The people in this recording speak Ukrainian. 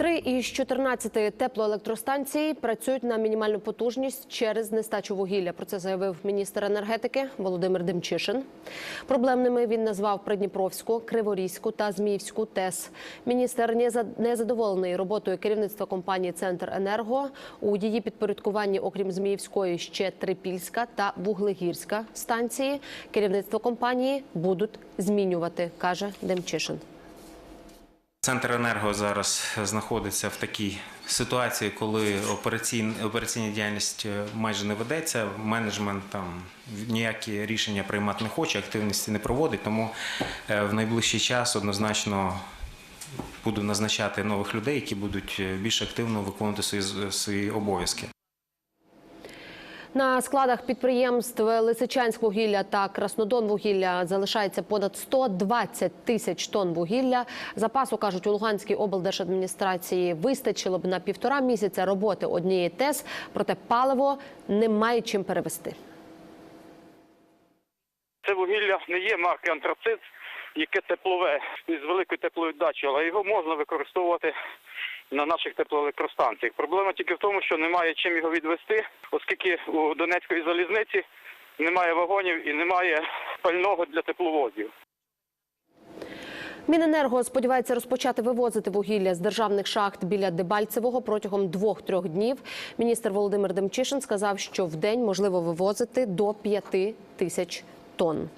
Три із 14 теплоелектростанцій працюють на мінімальну потужність через нестачу вугілля. Про це заявив міністр енергетики Володимир Демчишин. Проблемними він назвав Придніпровську, Криворізьку та Зміївську ТЕС. Міністр не за- не задоволений роботою керівництва компанії Центр Енерго. У її підпорядкуванні, окрім Зміївської, ще Трипільська та Вуглегірська станції. Керівництво компанії будуть змінювати, каже Демчишин. Центр енерго зараз знаходиться в такій ситуації, коли операційна діяльність е, майже не ведеться. Менеджмент там ніякі рішення приймати не хоче, активності не проводить. Тому е, в найближчий час однозначно буду назначати нових людей, які будуть е, більш активно виконувати свої, свої обов'язки. На складах підприємств Лисичанськвугілля та Краснодонвугілля залишається понад 120 тисяч тонн вугілля. Запасу кажуть у Луганській облдержадміністрації вистачило б на півтора місяця роботи однієї ТЕС, проте паливо немає чим перевести. Це вугілля не є марки антрацит, яке теплове із великою тепловіддачею, але його можна використовувати на наших теплоелектростанціях. Проблема тільки в тому, що немає чим його відвести, оскільки у Донецької залізниці немає вагонів і немає пального для тепловозів. Міненерго сподівається розпочати вивозити вугілля з державних шахт біля Дебальцевого протягом двох-трьох днів. Міністр Володимир Демчишин сказав, що в день можливо вивозити до п'яти тисяч тонн.